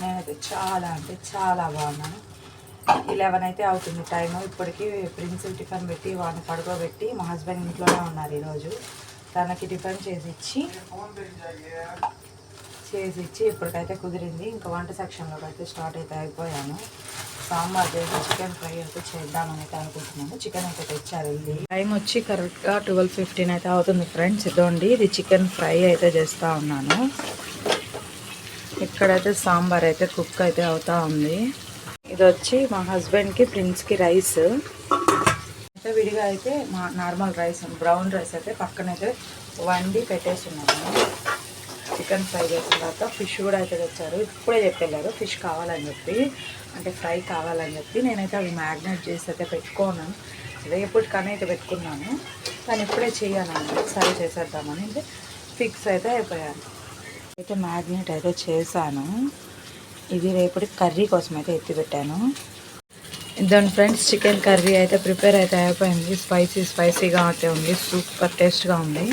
నేనైతే చాలా అంటే చాలా బాగున్నాను ఇలెవెన్ అయితే అవుతుంది టైం ఇప్పటికి ప్రిన్స్ టిఫిన్ పెట్టి వాడిని పడుకోబెట్టి మా హస్బెండ్ ఇంట్లోనే ఉన్నారు ఈరోజు. తనకి టిఫిన్ చేసి ఇచ్చి చేసి ఇచ్చి ఇప్పటికైతే కుదిరింది. ఇంకా వంట సెక్షన్లోకి అయితే స్టార్ట్ అయితే అయిపోయాను. సాంబార్ చేసి చికెన్ ఫ్రై అయితే చేద్దామని అయితే అనుకుంటున్నాను. చికెన్ అయితే తెచ్చారు వెళ్ళి టైం వచ్చి కరెక్ట్గా ట్వెల్వ్ ఫిఫ్టీన్ అయితే అవుతుంది ఫ్రెండ్స్ ఇదోండి ఇది చికెన్ ఫ్రై అయితే చేస్తూ ఉన్నాను. ఇక్కడైతే సాంబార్ అయితే కుక్ అయితే అవుతా ఉంది. ఇది వచ్చి మా హస్బెండ్కి ప్రిన్స్కి రైస్. అయితే విడిగా అయితే మా నార్మల్ రైస్ బ్రౌన్ రైస్ అయితే పక్కనైతే వండి పెట్టేసి ఉన్నాను చికెన్ ఫ్రై చేసిన తర్వాత ఫిష్ కూడా అయితే తెచ్చారు. ఇప్పుడే చెప్పారు ఫిష్ కావాలని చెప్పి అంటే ఫ్రై కావాలని చెప్పి నేనైతే అవి మ్యాగ్నేట్ చేసి అయితే పెట్టుకోను. రేపటికనే అయితే పెట్టుకున్నాను. కానీ ఇప్పుడే చేయాలని సరే చేసేద్దామని. అయితే ఫిక్స్ అయితే అయిపోయాను. అయితే మ్యాగ్నెట్ అయితే చేశాను. ఇది రేపటి కర్రీ కోసం అయితే ఎత్తిపెట్టాను దాని ఫ్రెండ్స్ చికెన్ కర్రీ అయితే ప్రిపేర్ అయితే అయిపోయింది. స్పైసీ స్పైసీగా అయితే ఉంది. సూపర్ టేస్ట్గా ఉంది.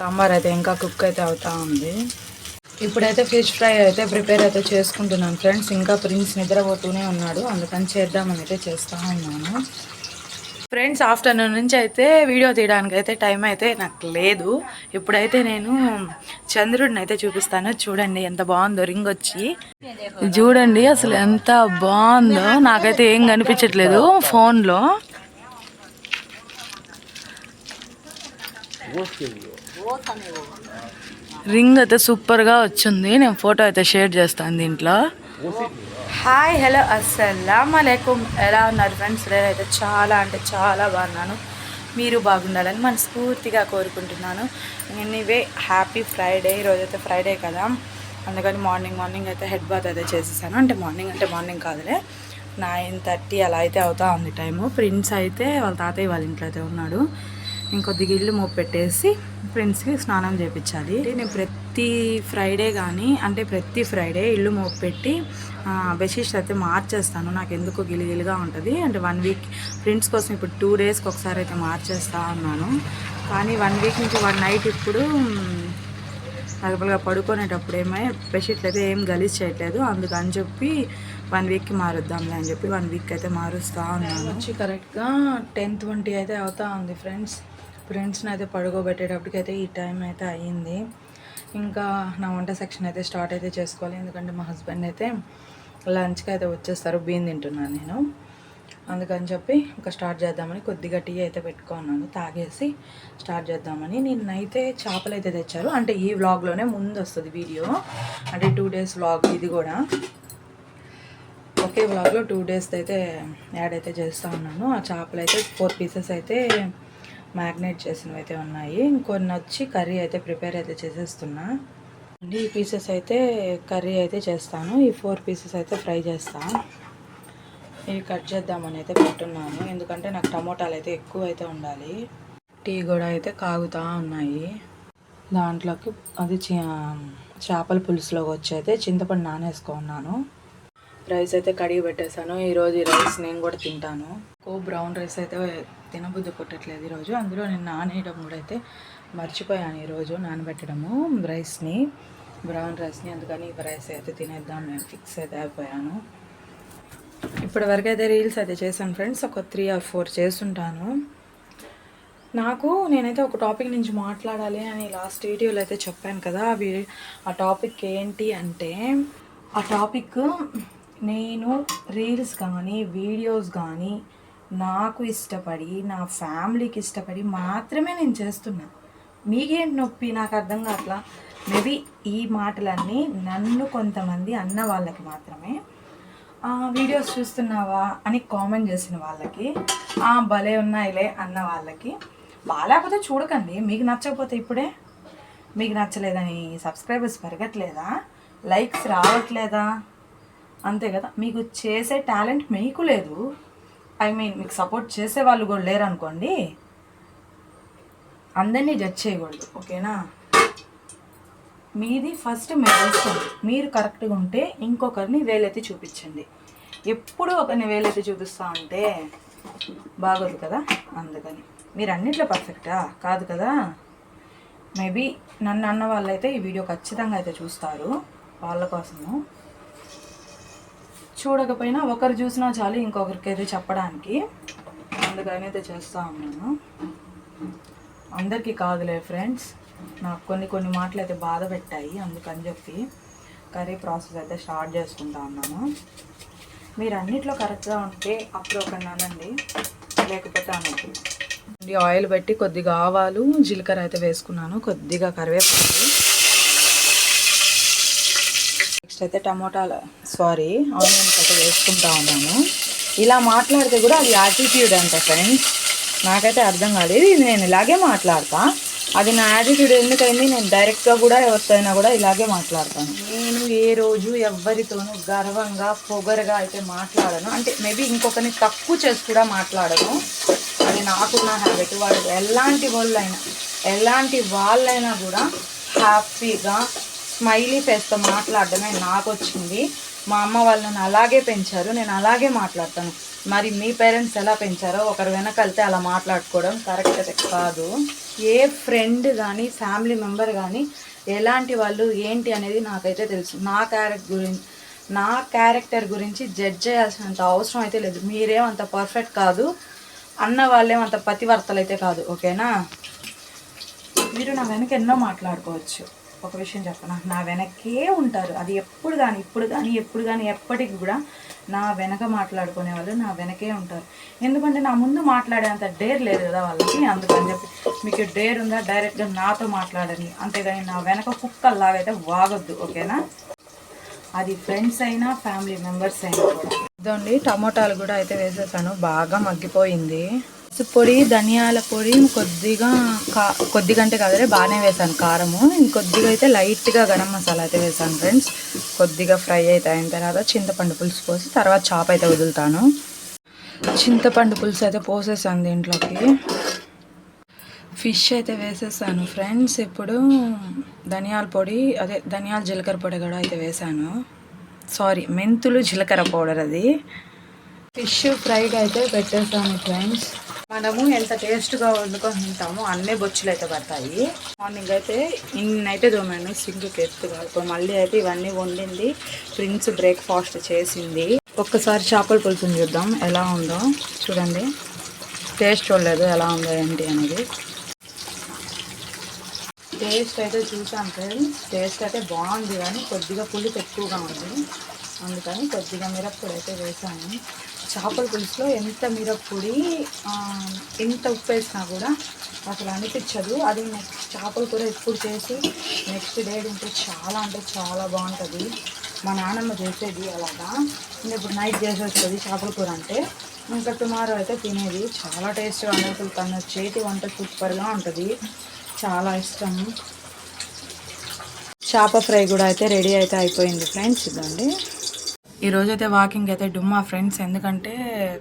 సాంబార్ అయితే ఇంకా కుక్ అయితే అవుతా ఉంది. ఇప్పుడైతే ఫిష్ ఫ్రై అయితే ప్రిపేర్ అయితే చేసుకుంటున్నాను ఫ్రెండ్స్. ఇంకా ప్రిన్స్ నిద్రపోతూనే ఉన్నాడు. అందుకని చేద్దామని అయితే చేస్తూ ఉన్నాను. ఫ్రెండ్స్ ఆఫ్టర్నూన్ నుంచి అయితే వీడియో తీయడానికి అయితే టైం అయితే నాకు లేదు. ఇప్పుడైతే నేను చంద్రుడిని అయితే చూపిస్తాను. చూడండి ఎంత బాగుందో రింగ్ వచ్చి. చూడండి అసలు ఎంత బాగుందో. నాకైతే ఏం కనిపించట్లేదు ఫోన్లో. రింగ్ అయితే సూపర్గా వచ్చింది. నేను ఫోటో అయితే షేర్ చేస్తాను దీంట్లో. హాయ్ హలో అస్సలం అలైకుమ్ ఎలా ఉన్నారు ఫ్రెండ్స్ నేనైతే చాలా అంటే చాలా బాగున్నాను. మీరు బాగుండాలని మనస్ఫూర్తిగా కోరుకుంటున్నాను. Anyway happy Friday. ఈరోజైతే ఫ్రైడే కదా. అందుకని మార్నింగ్ మార్నింగ్ అయితే హెడ్ బాత్ అయితే చేసేసాను. అంటే మార్నింగ్ అంటే మార్నింగ్ కాదులే. నైన్ థర్టీ అలా అయితే అవుతా ఉంది టైము. ప్రిన్స్ అయితే వాళ్ళ తాతయ్య వాళ్ళ ఇంట్లో అయితే ఉన్నాడు. ఇంకొద్దిగా ఇల్లు మోపు పెట్టేసి ఫ్రెండ్స్కి స్నానం చేయించాలి నేను ప్రతి ప్రతి ఫ్రైడే కానీ అంటే ప్రతి ఫ్రైడే ఇల్లు మోపు పెట్టి బెడ్షీట్స్ అయితే మార్చేస్తాను. నాకు ఎందుకు గిలిగిలిగా ఉంటుంది. అంటే వన్ వీక్ ఫ్రెండ్స్ కోసం ఇప్పుడు టూ డేస్కి ఒకసారి అయితే మార్చేస్తా ఉన్నాను. కానీ వన్ వీక్ నుంచి వన్ నైట్ ఇప్పుడు నార్మల్గా పడుకునేటప్పుడు ఏమై బెడ్షీట్లు అయితే ఏం గలీజ్ చేయట్లేదు. అందుకని చెప్పి వన్ వీక్కి మారుద్దాంలే అని చెప్పి వన్ వీక్ అయితే మారుస్తూ ఉన్నాను. వచ్చి కరెక్ట్గా టెన్ ట్వంటీ అయితే అవుతా ఉంది ఫ్రెండ్స్. ఫ్రెండ్స్ని అయితే పడుకోబెట్టేటప్పటికైతే ఈ టైం అయితే అయ్యింది. ఇంకా నా వంట సెక్షన్ అయితే స్టార్ట్ అయితే చేసుకోవాలి. ఎందుకంటే మా హస్బెండ్ అయితే లంచ్కి అయితే వచ్చేస్తారు. బీన్ తింటున్నాను నేను. అందుకని చెప్పి ఇంకా స్టార్ట్ చేద్దామని కొద్దిగా టీ అయితే పెట్టుకున్నాను. తాగేసి స్టార్ట్ చేద్దామని. నిన్నైతే చేపలు అయితే తెచ్చారు. అంటే ఈ వ్లాగ్లోనే ముందు వస్తుంది వీడియో. అంటే టూ డేస్ వ్లాగ్ ఇది కూడా. ఒకే వ్లాగ్లో టూ డేస్ అయితే యాడ్ అయితే చేస్తూ ఉన్నాను. ఆ చేపలు అయితే ఫోర్ పీసెస్ అయితే మ్యాగ్నేట్ చేసినవి అయితే ఉన్నాయి. ఇంకొన్ని వచ్చి కర్రీ అయితే ప్రిపేర్ అయితే చేసేస్తున్నా. అండి ఈ పీసెస్ అయితే కర్రీ అయితే చేస్తాను. ఈ ఫోర్ పీసెస్ అయితే ఫ్రై చేస్తాను ఇవి కట్ చేద్దామని అయితే పెట్టున్నాను. ఎందుకంటే నాకు టమోటాలు అయితే ఎక్కువ అయితే ఉండాలి. టీ కూడా అయితే కాగుతూ ఉన్నాయి. దాంట్లోకి అది చేపల పులుసులోకి వచ్చి అయితే చింతపండు నానేసుకున్నాను రైస్ అయితే కడిగి పెట్టేశాను. ఈరోజు ఈ రైస్ నేను కూడా తింటాను. ఎక్కువ బ్రౌన్ రైస్ అయితే తినబుద్ధి కొట్టట్లేదు ఈరోజు అందులో నేను నానేయడం కూడా అయితే మర్చిపోయాను ఈరోజు నానబెట్టడము రైస్ని బ్రౌన్ రైస్ని. అందుకని ఈ రైస్ అయితే తినేద్దాం నేను ఫిక్స్ అయితే అయిపోయాను. ఇప్పటి వరకు అయితే రీల్స్ అయితే చేశాను ఫ్రెండ్స్. ఒక త్రీ ఆర్ ఫోర్ చేస్తుంటాను. నాకు నేనైతే ఒక టాపిక్ నుంచి మాట్లాడాలి అని లాస్ట్ వీడియోలో అయితే చెప్పాను కదా. అవి ఆ టాపిక్ ఏంటి అంటే ఆ టాపిక్ నేను రీల్స్ కానీ వీడియోస్ కానీ నాకు ఇష్టపడి నా ఫ్యామిలీకి ఇష్టపడి మాత్రమే నేను చేస్తున్నా. మీకేంటి నొప్పి? నాకు అర్థం కావట్లా? మేబీ ఈ మాటలన్నీ నన్ను కొంతమంది అన్న వాళ్ళకి మాత్రమే. వీడియోస్ చూస్తున్నావా అని కామెంట్ చేసిన వాళ్ళకి భలే ఉన్నాయిలే అన్న వాళ్ళకి బాగాలేకపోతే చూడకండి. మీకు నచ్చకపోతే ఇప్పుడే. మీకు నచ్చలేదని సబ్స్క్రైబర్స్ పెరగట్లేదా? లైక్స్ రావట్లేదా? అంతే కదా? మీకు చేసే టాలెంట్ మీకు లేదు. ఐ మీన్ మీకు సపోర్ట్ చేసే వాళ్ళు కూడా లేరు అనుకోండి అందరినీ జడ్జ్ చేయకూడదు. ఓకేనా? మీది ఫస్ట్ మీరు మీరు కరెక్ట్గా ఉంటే ఇంకొకరిని వేలెత్తి చూపించండి. ఎప్పుడు ఒకరిని వేలెత్తి చూపిస్తా ఉంటే బాగోదు కదా? అందుకని. మీరు అన్నిట్లో పర్ఫెక్టా కాదు కదా? మేబీ నన్ను అన్న వాళ్ళైతే ఈ వీడియో ఖచ్చితంగా అయితే చూస్తారు. వాళ్ళ కోసము. చూడకపోయినా ఒకరు చూసినా చాలు ఇంకొకరికి అయితే చెప్పడానికి. అందుకని అయితే చేస్తూ ఉన్నాను. అందరికీ కాదులే ఫ్రెండ్స్ నాకు కొన్ని కొన్ని మాటలు అయితే బాధ పెట్టాయి అందుకని చెప్పి కర్రీ ప్రాసెస్ అయితే స్టార్ట్ చేసుకుంటా ఉన్నాను. మీరు అన్నిట్లో కరెక్ట్గా ఉంటే అప్పుడు ఒక నానండి లేకపోతే అనొద్దు ఆయిల్ పెట్టి కొద్దిగా ఆవాలు జీలకర్ర అయితే వేసుకున్నాను కొద్దిగా కరివేపాకు. నెక్స్ట్ అయితే టమోటాలు సారీ ఆనియన్స్ అయితే వేసుకుంటా ఉన్నాను. ఇలా మాట్లాడితే కూడా అది యాటిట్యూడ్ అంట ఫ్రెండ్స్ నాకైతే అర్థం కాలేదు ఇది నేను ఇలాగే మాట్లాడతా. అది నా యాటిట్యూడ్ ఎందుకైంది నేను డైరెక్ట్గా కూడా ఎవరితోనైనా కూడా ఇలాగే మాట్లాడతాను. నేను ఏ రోజు ఎవరితోనూ గర్వంగా పొగరుగా అయితే మాట్లాడను. అంటే మేబీ ఇంకొకరిని తక్కువ చేసి కూడా మాట్లాడను. అది నాకున్న హ్యాబిట్ వాళ్ళు ఎలాంటి వాళ్ళైనా ఎలాంటి వాళ్ళైనా కూడా హ్యాపీగా స్మైలీ ఫేస్తో మాట్లాడడమే నాకు వచ్చింది మా అమ్మ వాళ్ళని అలాగే పెంచారు నేను అలాగే మాట్లాడతాను. మరి మీ పేరెంట్స్ ఎలా పెంచారో ఒకరు వెనక అలా మాట్లాడుకోవడం కరెక్ట్ అయితే కాదు. ఏ ఫ్రెండ్ కానీ ఫ్యామిలీ మెంబర్ కానీ ఎలాంటి వాళ్ళు ఏంటి అనేది నాకైతే తెలుసు. నా క్యారెక్టర్ గురించి నా క్యారెక్టర్ గురించి జడ్జ్ చేయాల్సినంత అవసరం అయితే లేదు. మీరేమంత పర్ఫెక్ట్ కాదు. అన్న వాళ్ళేమంత పతివర్తలు అయితే కాదు. ఓకేనా? మీరు నా వెనక ఎన్నో మాట్లాడుకోవచ్చు. ఒక విషయం చెప్పనా నా వెనకే ఉంటారు. అది ఎప్పుడు కానీ ఇప్పుడు కానీ ఎప్పుడు కానీ ఎప్పటికి కూడా నా వెనక మాట్లాడుకునే వాళ్ళు నా వెనకే ఉంటారు. ఎందుకంటే నా ముందు మాట్లాడేంత డేర్ లేదు కదా వాళ్ళకి. అందుకని చెప్పి మీకు డేర్ ఉందా? డైరెక్ట్గా నాతో మాట్లాడండి. అంతేగాని నా వెనక కుక్కల్లాగైతే వాగొద్దు. ఓకేనా? అది ఫ్రెండ్స్ అయినా ఫ్యామిలీ మెంబర్స్ అయినా కూడా. ఇదండి టమోటాలు కూడా అయితే వేసేసాను. బాగా మగ్గిపోయింది. పొడి ధనియాల పొడి కొద్దిగా కా కొద్దిగా అంటే కాదులే బాగానే వేసాను కారము. ఇంకొద్దిగా అయితే లైట్గా గరం మసాలా అయితే వేసాను ఫ్రెండ్స్. కొద్దిగా ఫ్రై అయితే అయిన తర్వాత చింతపండు పులుసు పోసి తర్వాత చాప్ అయితే వదులుతాను. చింతపండు పులుసు అయితే పోసేసాను దీంట్లోకి. ఫిష్ అయితే వేసేసాను ఫ్రెండ్స్. ఇప్పుడు ధనియాల పొడి అదే ధనియాల జీలకర్ర పొడి కూడా అయితే వేసాను. సారీ మెంతులు జీలకర్ర పౌడర్ అది. ఫిష్ ఫ్రైగా అయితే పెట్టేసాను ఫ్రెండ్స్. మనము ఎంత టేస్ట్గా వండుకొని తింటామో అన్నీ బొచ్చులు అయితే పడతాయి. మార్నింగ్ అయితే ఇన్నైతే దోమాను సింక్కి ఎత్తుగా ఇప్పుడు మళ్ళీ అయితే ఇవన్నీ వండింది. ప్రిన్స్ బ్రేక్ఫాస్ట్ చేసింది. ఒక్కసారి చేపల పులుసుని చూద్దాం. ఎలా ఉందో చూడండి. టేస్ట్ చూడలేదు ఎలా ఉందో ఏంటి అనేది. టేస్ట్ అయితే చూసాను ఫ్రెండ్స్. టేస్ట్ అయితే బాగుంది కానీ కొద్దిగా పులుపు ఎక్కువగా ఉంది. అందుకని కొద్దిగా మిరప్పొడి అయితే వేసాను. చేపల పులుసులో ఎంత మిరప్పొడి ఎంత ఉప్పు వేసినా కూడా అసలు అనిపించదు. అది నెక్స్ట్ చేపల కూర ఎప్పుడు చేసి నెక్స్ట్ డే తింటే చాలా అంటే చాలా బాగుంటుంది. మా నాన్నమ్మ చేసేది అలాగా. ఇంకా ఇప్పుడు నైట్ చేసేస్తుంది చేపల కూర అంటే. ఇంకా టుమారో అయితే తినేది. చాలా టేస్ట్గా ఉంటుంది తన చేతి వంట సూపర్గా ఉంటుంది. చాలా ఇష్టం. చేప ఫ్రై కూడా అయితే రెడీ అయితే అయిపోయింది ఫ్రెండ్స్. ఇదండి ఈరోజు అయితే వాకింగ్ అయితే డుమ్మా ఫ్రెండ్స్ ఎందుకంటే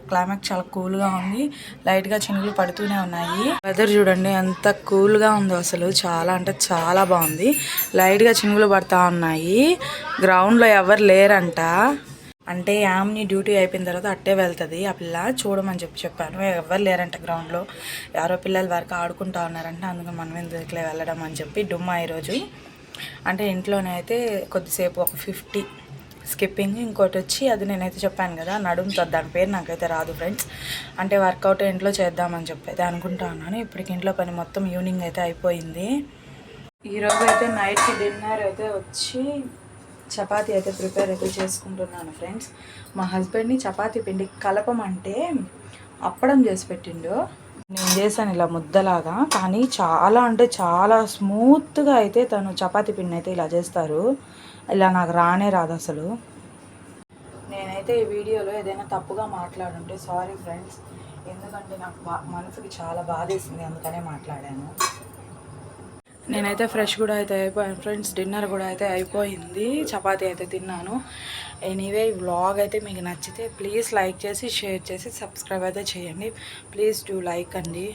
క్లైమేట్ చాలా కూల్గా ఉంది. లైట్గా చినుకులు పడుతూనే ఉన్నాయి. వెదర్ చూడండి ఎంత కూల్గా ఉందో అసలు. చాలా అంటే చాలా బాగుంది. లైట్గా చినుకులు పడతా ఉన్నాయి. గ్రౌండ్లో ఎవరు లేరంట. అంటే యామ్ని డ్యూటీ అయిపోయిన తర్వాత అట్టే వెళ్తుంది. ఆ పిల్ల చూడమని చెప్పి చెప్పాను. ఎవరు లేరంట గ్రౌండ్లో ఎవరో పిల్లల వరకు ఆడుకుంటా ఉన్నారంట. అందుకని మనం ఎందుకులే వెళ్ళడం అని చెప్పి డుమ్మా ఈరోజు. అంటే ఇంట్లోనే అయితే కొద్దిసేపు ఒక ఫిఫ్టీ స్కిప్పింగ్ ఇంకోటి వచ్చి అది నేనైతే చెప్పాను కదా నడుముతో దాని పేరు నాకైతే రాదు ఫ్రెండ్స్ అంటే వర్కౌట్ ఇంట్లో చేద్దామని చెప్పేది అనుకుంటా ఉన్నాను ఇప్పటికి ఇంట్లో పని మొత్తం ఈవినింగ్ అయితే అయిపోయింది. ఈరోజు అయితే నైట్కి డిన్నర్ అయితే వచ్చి చపాతి అయితే ప్రిపేర్ అయితే చేసుకుంటున్నాను ఫ్రెండ్స్ మా హస్బెండ్ని చపాతి పిండి కలపమంటే అప్పడం చేసి పెట్టిండు. నేను చేశాను ఇలా ముద్దలాగా కానీ చాలా అంటే చాలా స్మూత్గా అయితే తను చపాతీ పిండి అయితే ఇలా చేస్తారు. ఇలా నాకు రానే రాదు అసలు. నేనైతే ఈ వీడియోలో ఏదైనా తప్పుగా మాట్లాడుంటే సారీ ఫ్రెండ్స్ ఎందుకంటే నాకు బా మనసుకి చాలా బాధేసింది అందుకనే మాట్లాడాను. నేనైతే ఫ్రెష్ కూడా అయితే అయిపోయాను. ఫ్రెండ్స్ డిన్నర్ కూడా అయితే అయిపోయింది. చపాతీ అయితే తిన్నాను. ఎనీవే ఈ వ్లాగ్ అయితే మీకు నచ్చితే ప్లీజ్ లైక్ చేసి షేర్ చేసి సబ్స్క్రైబ్ అయితే చేయండి. ప్లీజ్ డూ లైక్ అండి.